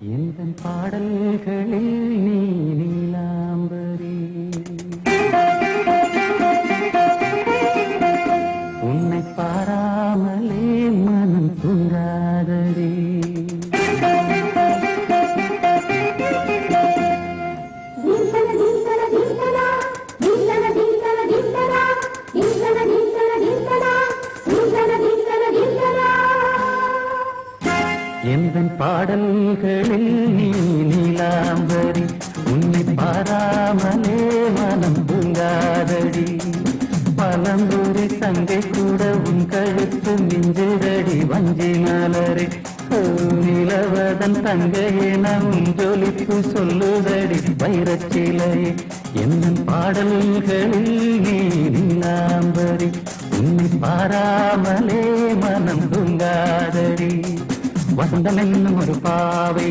எந்தன் பாடல்களில் நீ நீலாம்பரி? உன்னை பாராமலே மனம் துங்காதரே தீபன தீபன தீபன எந்தன் பாடல்களில் நீ நீலாம்பரி உன்னை பாராமலே மனம் பூங்காதடி. பலம்புரி தங்கை கூட உன் கழுத்து மிஞ்சுதடி வஞ்சி மலரே. நிலவதன் தங்கையே நம் ஜொலிப்பு சொல்லுதடி வைரச்சிலையே என் பாடல்களில் நீ நீலாம்பரி உன்னை பாராமலே மனம் தூங்காதடி വസന്തമെന്നും ഒരു പാവയും